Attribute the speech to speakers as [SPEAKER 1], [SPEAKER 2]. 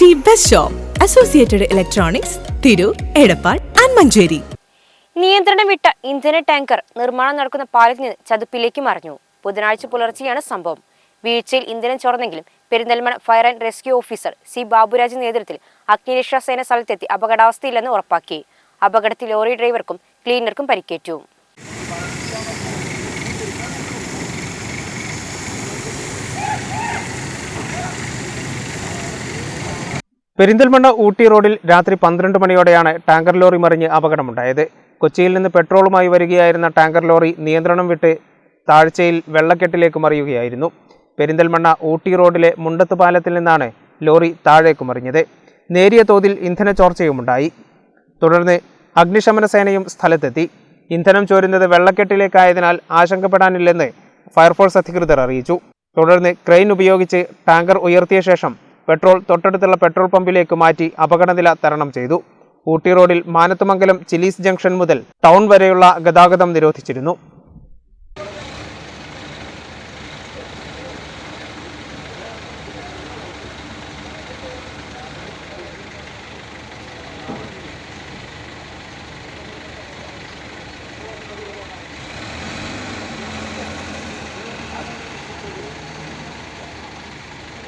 [SPEAKER 1] Quality best shop associated electronics തിരു Edappal and Manjeri
[SPEAKER 2] നിയന്ത്രണം വിട്ട ഇന്ധന ടാങ്കർ നിർമ്മാണം നടക്കുന്ന പാലത്തിൽ നിന്ന് ചതുപ്പിലേക്ക് മറിഞ്ഞു. ബുധനാഴ്ച പുലർച്ചെയാണ് സംഭവം. വീഴ്ചയിൽ ഇന്ധനം ചോർന്നെങ്കിലും Perinthalmanna fire and rescue officer C Baburaj നേതൃത്വത്തിൽ അഗ്നിരക്ഷാ സേന സ്ഥലത്തെത്തി അപകടാവസ്ഥയില്ലെന്ന് ഉറപ്പാക്കി. അപകടത്തിൽ ലോറി ഡ്രൈവർക്കും ക്ലീനർക്കും പരിക്കേറ്റു.
[SPEAKER 3] പെരിന്തൽമണ്ണ ഊട്ടി റോഡിൽ രാത്രി പന്ത്രണ്ട് മണിയോടെയാണ് ടാങ്കർ ലോറി മറിഞ്ഞ് അപകടമുണ്ടായത്. കൊച്ചിയിൽ നിന്ന് പെട്രോളുമായി വരികയായിരുന്ന ടാങ്കർ ലോറി നിയന്ത്രണം വിട്ട് താഴ്ചയിൽ വെള്ളക്കെട്ടിലേക്ക് മറിയുകയായിരുന്നു. പെരിന്തൽമണ്ണ ഊട്ടി റോഡിലെ മുണ്ടത്ത് പാലത്തിൽ നിന്നാണ് ലോറി താഴേക്ക് മറിഞ്ഞത്. നേരിയ തോതിൽ ഇന്ധന ചോർച്ചയുമുണ്ടായി. തുടർന്ന് അഗ്നിശമന സേനയും സ്ഥലത്തെത്തി. ഇന്ധനം ചോരുന്നത് വെള്ളക്കെട്ടിലേക്കായതിനാൽ ആശങ്കപ്പെടാനില്ലെന്ന് ഫയർഫോഴ്സ് അധികൃതർ അറിയിച്ചു. തുടർന്ന് ക്രെയിൻ ഉപയോഗിച്ച് ടാങ്കർ ഉയർത്തിയ ശേഷം പെട്രോൾ തൊട്ടടുത്തുള്ള പെട്രോൾ പമ്പിലേക്ക് മാറ്റി അപകടനില തരണം ചെയ്തു. ഊട്ടി റോഡിൽ മാനത്തുമംഗലം ചിലീസ് ജംഗ്ഷൻ മുതൽ ടൗൺ വരെയുള്ള ഗതാഗതം നിരോധിച്ചിരുന്നു.